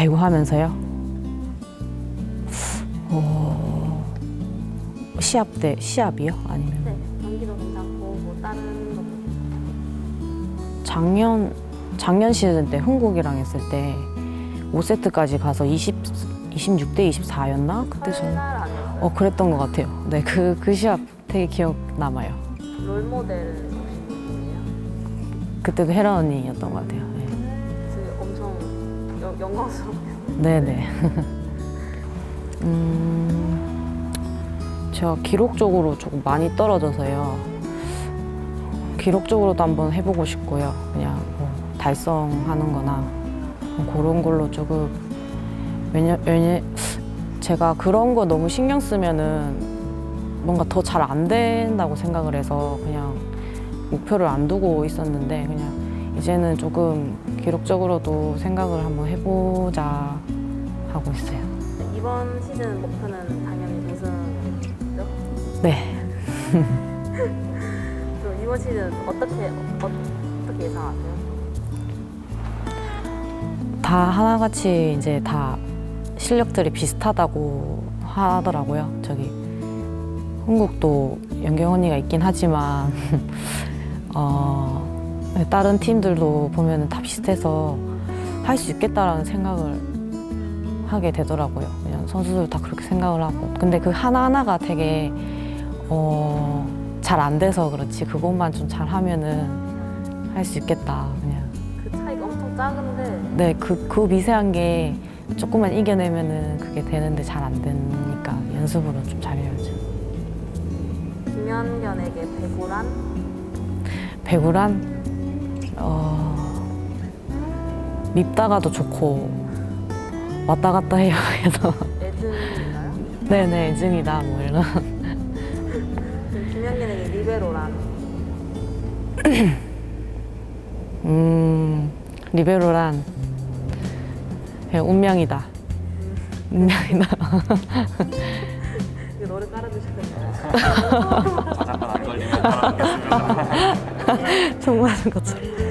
배구 하면서요? 어, 시합 때 시합이요? 아니면 네, 경기도 괜찮고 뭐 다른 거 작년 작년 시즌 때 흥국이랑 했을 때 5세트까지 가서 20 26대 24였나? 그때 저는 설날? 어 그랬던 것 같아요. 네, 그 그 시합 되게 기억 남아요. 롤모델 혹시 누구예요? 그때도 헤라 언니였던 것 같아요. 영광스럽게 네네. 음, 제가 기록적으로 조금 많이 떨어져서요. 기록적으로도 한번 해보고 싶고요. 그냥 뭐 달성하는 거나 뭐 그런 걸로 조금 왜냐, 왜냐, 제가 그런 거 너무 신경 쓰면은 뭔가 더 잘 안 된다고 생각을 해서 그냥 목표를 안 두고 있었는데 그냥 이제는 조금 기록적으로도 생각을 한번 해보자 하고 있어요. 이번 시즌 목표는 당연히 우승이죠? 네. 그럼 이번 시즌 어떻게 어떻게 예상하세요? 다 하나같이 이제 다 실력들이 비슷하다고 하더라고요. 저기 한국도 연경 언니가 있긴 하지만 어, 다른 팀들도 보면 다 비슷해서 할 수 있겠다라는 생각을 하게 되더라고요. 그냥 선수들 다 그렇게 생각을 하고. 근데 그 하나하나가 되게 어, 잘 안 돼서 그렇지 그것만 좀 잘하면은 할 수 있겠다. 그냥. 그 차이가 엄청 작은데 네, 그, 그 미세한 게 조금만 이겨내면은 그게 되는데 잘 안 되니까 연습으로 좀 잘해야죠. 김연견에게 배구란 배구란 어, 밉다가도 좋고 왔다 갔다 해요. 그래서 애증인가요? 네네 애증이다 뭐 이런. 그럼 김연견에게 리베로란 음 리베로란 그냥 운명이다. 운명이다. 이거 노래 깔아주셨나요? 자장가 안 걸리면 따라하겠습니다. 정말인 것처럼.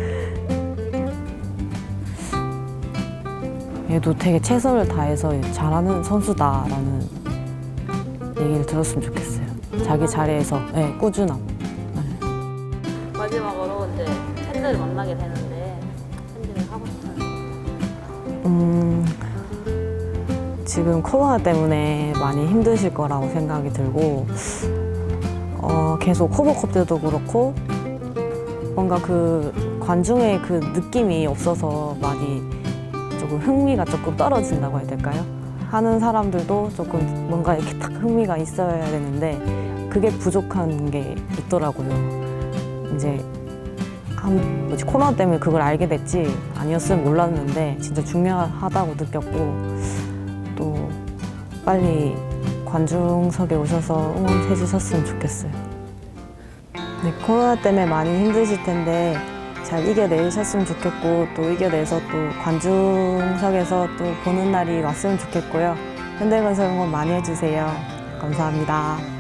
얘도 되게 최선을 다해서 잘하는 선수다라는 얘기를 들었으면 좋겠어요. 자기 자리에서 네, 꾸준함. 마지막으로 이제 팬들을 만나게 되는데 팬들이 하고 싶은 음, 지금 코로나 때문에 많이 힘드실 거라고 생각이 들고 어, 계속 코보컵 때도 그렇고 뭔가 그 관중의 그 느낌이 없어서 많이 조금 흥미가 조금 떨어진다고 해야 될까요? 하는 사람들도 조금 뭔가 이렇게 딱 흥미가 있어야 되는데 그게 부족한 게 있더라고요. 이제 한 뭐지 코로나 때문에 그걸 알게 됐지 아니었으면 몰랐는데 진짜 중요하다고 느꼈고 또 빨리 관중석에 오셔서 응원해 주셨으면 좋겠어요. 네, 코로나 때문에 많이 힘드실 텐데 잘 이겨내셨으면 좋겠고 또 이겨내서 또 관중석에서 또 보는 날이 왔으면 좋겠고요. 현대건설 응원 많이 해주세요. 감사합니다.